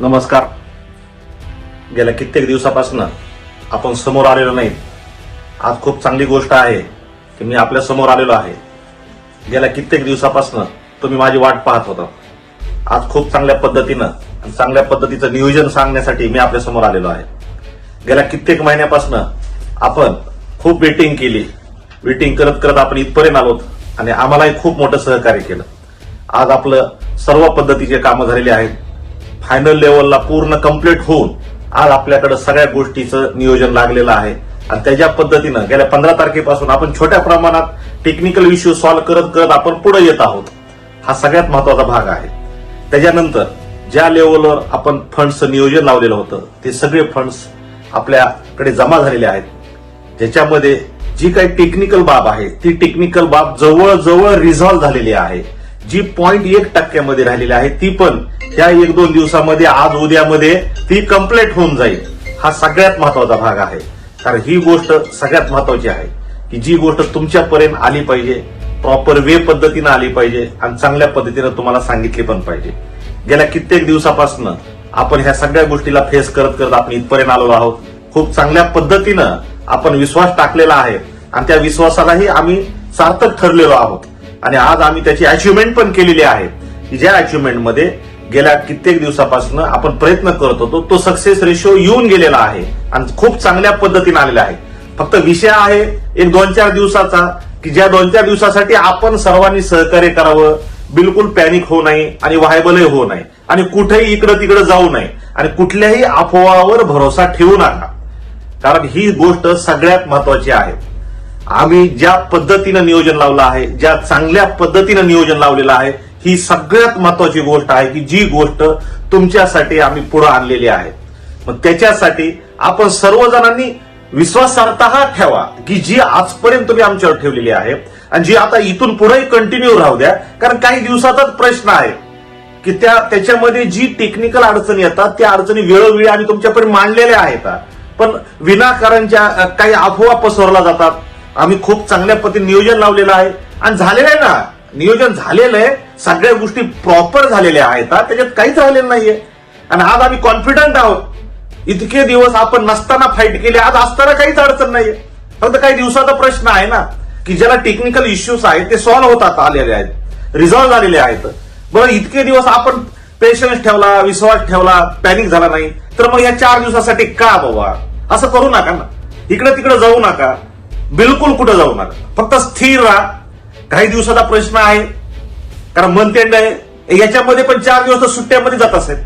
नमस्कार. गेल्या कित्येक दिवसापासून आपण समोर आलेलो नाही. आज खूप चांगली गोष्ट आहे की मी आपल्यासमोर आलेलो आहे. गेल्या कित्येक दिवसापासून तुम्ही माझी वाट पाहत होता. आज खूप चांगल्या पद्धतीनं आणि चांगल्या पद्धतीचं नियोजन सांगण्यासाठी मी आपल्यासमोर आलेलो आहे. गेल्या कित्येक महिन्यापासून आपण खूप वेटिंग केली. वेटिंग करत करत आपण इथपर्यंत आलोत आणि आम्हालाही खूप मोठं सहकार्य केलं. आज आपलं सर्व पद्धतीचे कामं झालेली आहेत. फायनल लेवलला पूर्ण कंप्लीट होऊन आज आपल्याकडे सगळ्या गोष्टीचं नियोजन लागलेलं आहे. आणि त्याच्या पद्धतीनं गेल्या पंधरा तारखेपासून आपण छोट्या प्रमाणात टेक्निकल इश्यू सॉल्व्ह करत करत आपण पुढे येत आहोत. हा सगळ्यात महत्त्वाचा भाग आहे. त्याच्यानंतर ज्या लेवलवर आपण फंड्सचं नियोजन लावलेलं होतं ते सगळे फंड्स आपल्याकडे जमा झालेले आहेत. ज्याच्यामध्ये जी काही टेक्निकल बाब आहे ती टेक्निकल बाब जवळजवळ रिझॉल्व्ह झालेली आहे. जी पॉईंट एक टक्क्यामध्ये राहिलेली आहे ती पण त्या एक दोन दिवसामध्ये आज उद्यामध्ये ती कंप्लीट होऊन जाईल. हा सगळ्यात महत्त्वाचा भाग आहे. कारण ही गोष्ट सगळ्यात महत्वाची आहे की जी गोष्ट तुमच्यापर्यंत आली पाहिजे प्रॉपर वे पद्धतीनं आली पाहिजे आणि चांगल्या पद्धतीनं तुम्हाला सांगितली पण पाहिजे. गेल्या कित्येक दिवसापासून आपण ह्या सगळ्या गोष्टीला फेस करत करत आपण इथपर्यंत आलेलो आहोत. खूप चांगल्या पद्धतीनं आपण विश्वास टाकलेला आहे आणि त्या विश्वासालाही आम्ही सार्थक ठरलेलो आहोत. आणि आज आम्ही त्याची अचिव्हमेंट पण केलेली आहे की ज्या अचिव्हमेंटमध्ये गेल्या कित्येक दिवसापासून आपण प्रयत्न करत होतो तो सक्सेस रेशो येऊन गेलेला आहे आणि खूप चांगल्या पद्धतीने आलेला आहे. फक्त विषय आहे एक दोन चार दिवसाचा की ज्या दोन चार दिवसासाठी आपण सर्वांनी सहकार्य करावं बिलकुल पॅनिक होऊ नये आणि व्हायबलही होऊ नये आणि कुठेही इकडं तिकडं जाऊ नये आणि कुठल्याही अफवावर भरोसा ठेवू नका. कारण ही गोष्ट सगळ्यात महत्वाची आहे. आम्ही ज्या पद्धतीनं नियोजन लावलं आहे ज्या चांगल्या पद्धतीनं नियोजन लावलेलं आहे ही सगळ्यात महत्वाची गोष्ट आहे की जी गोष्ट तुमच्यासाठी आम्ही पुढे आणलेली आहे. मग त्याच्यासाठी आपण सर्वजणांनी विश्वासार्हता ठेवा की जी आजपर्यंत तुम्ही आमच्यावर ठेवलेली आहे आणि जी आता इथून पुढे कंटिन्यू राहू द्या. कारण काही दिवसाचाच प्रश्न आहे की त्या त्याच्यामध्ये जी टेक्निकल अडचणी येतात त्या अडचणी वेळोवेळी आम्ही तुमच्याकडे मांडलेल्या आहेत. पण विनाकारणच्या ज्या काही अफवा पसरवल्या जातात. आम्ही खूप चांगल्या पद्धतीने नियोजन लावलेलं आहे. आणि झालेलं आहे ना नियोजन झालेलं आहे. सगळ्या गोष्टी प्रॉपर झालेल्या आहेत. त्याच्यात काहीच राहिलेलं नाहीये. आणि आज आम्ही कॉन्फिडंट आहोत. इतके दिवस आपण नसताना फाईट केले. आज असताना काहीच अडचण नाहीये. फक्त काही दिवसाचा प्रश्न आहे ना की ज्याला टेक्निकल इश्यूज आहेत ते सॉल्व्ह होतात आलेले आहेत. रिझॉल्व्ह झालेले आहेत. बरं इतके दिवस आपण पेशन्स ठेवला विश्वास ठेवला पॅनिक झाला नाही. तर मग या चार दिवसासाठी का बाबा? असं करू नका ना. इकडे तिकडे जाऊ नका. बिलकुल कुठं जाऊ नका. फक्त स्थिर राहा. काही दिवसाचा प्रश्न आहे. कारण मंथ एंड आहे. याच्यामध्ये पण चार दिवस तर सुट्ट्यामध्ये जात असेल.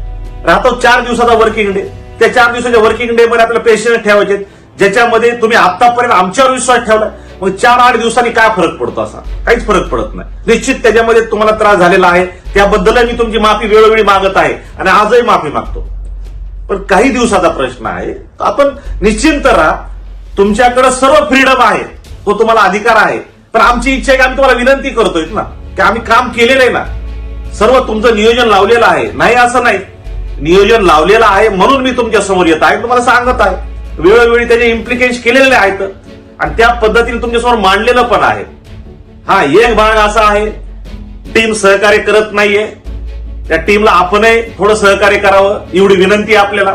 राहतो चार दिवसाचा वर्किंग डे त्या चार दिवसाच्या वर्किंग डे मध्ये आपल्याला पेशंट ठेवायचे ज्याच्यामध्ये तुम्ही आतापर्यंत आमच्यावर विश्वास ठेवला मग चार आठ दिवसांनी काय फरक पडतो असा? काहीच फरक पडत नाही. निश्चित त्याच्यामध्ये तुम्हाला त्रास झालेला आहे. त्याबद्दल मी तुमची माफी वेळोवेळी मागत आहे आणि आजही माफी मागतो. पण काही दिवसाचा प्रश्न आहे. आपण निश्चिंत राहा. तुमच्याकडे सर्व फ्रीडम आहे. तो तुम्हाला अधिकार आहे. पण आमची इच्छा आहे की आम्ही तुम्हाला विनंती करतोय ना की आम्ही काम केलेलं आहे ना सर्व तुमचं नियोजन लावलेलं आहे. नाही असं नाही. नियोजन लावलेलं आहे म्हणून मी तुमच्यासमोर येत. आहे तुम्हाला सांगत आहे. वेळोवेळी त्याचे इम्प्लिकेशन केलेले आहेत. आणि त्या पद्धतीने तुमच्यासमोर मांडलेलं पण आहे. हा एक भाग असा आहे. टीम सहकार्य करत नाहीये. त्या टीमला आपणही थोडं सहकार्य करावं एवढी विनंती आहे आपल्याला.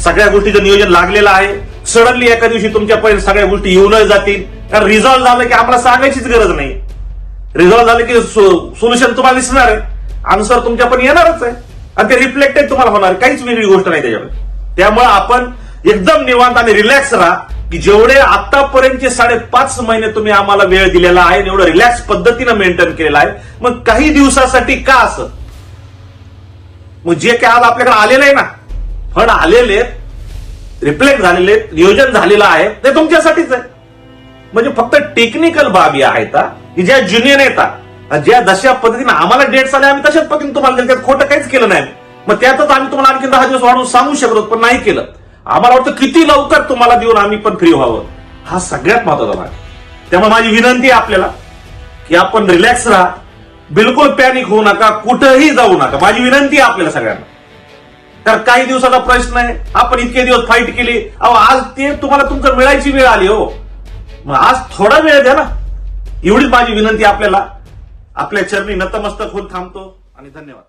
सगळ्या गोष्टीचं नियोजन लागलेलं आहे. सडनली एका दिवशी तुमच्यापर्यंत सगळ्या गोष्टी येऊनच जातील. कारण रिझॉल्व्ह झालं की आम्हाला सांगायचीच गरज नाही. रिझॉल्व्ह झालं की सोल्युशन तुम्हाला दिसणार आहे. आन्सर पण येणारच आहे. आणि ते रिफ्लेक्टेड तुम्हाला होणार. काहीच वेगळी गोष्ट नाही त्याच्यामध्ये त्यामुळे आपण एकदम निवांत आणि रिलॅक्स राहा की जेवढे आतापर्यंतचे साडेपाच महिने तुम्ही आम्हाला वेळ दिलेला आहे आणि एवढं रिलॅक्स पद्धतीनं मेंटेन केलेला आहे मग काही दिवसासाठी का असं? मग जे काय आज आपल्याकडे आलेलं आहे ना फंड आलेले रिफ्लेक्ट झालेले नियोजन झालेलं आहे ते तुमच्यासाठीच आहे. म्हणजे फक्त टेक्निकल बाबी आहेत की ज्या ज्युनियर येतात ज्या जशा पद्धतीने आम्हाला डेट्स आल्या आम्ही तशाच पद्धतीने तुम्हाला दिले त्यात खोटं काहीच केलं नाही. मग त्यातच आम्ही तुम्हाला आणखी दहा दिवस वाढवून सांगू शकतो पण नाही केलं. आम्हाला वाटतं किती लवकर तुम्हाला देऊन आम्ही पण फ्री व्हावं. हा सगळ्यात महत्त्वाचा भाग. आहे. त्यामुळे माझी विनंती आहे आपल्याला की आपण रिलॅक्स राहा. बिलकुल पॅनिक होऊ नका कुठंही जाऊ नका. माझी विनंती आहे आपल्याला सगळ्यांना. तर काही दिवसाचा प्रश्न आहे. आपण इतके दिवस फाईट केली. अहो आज ते तुम्हाला तुमचं मिळायची वेळ आली हो. मग आज थोडा वेळ द्या ना. एवढीच माझी विनंती आपल्याला. आपल्या चरणी नतमस्तक होऊन थांबतो आणि धन्यवाद.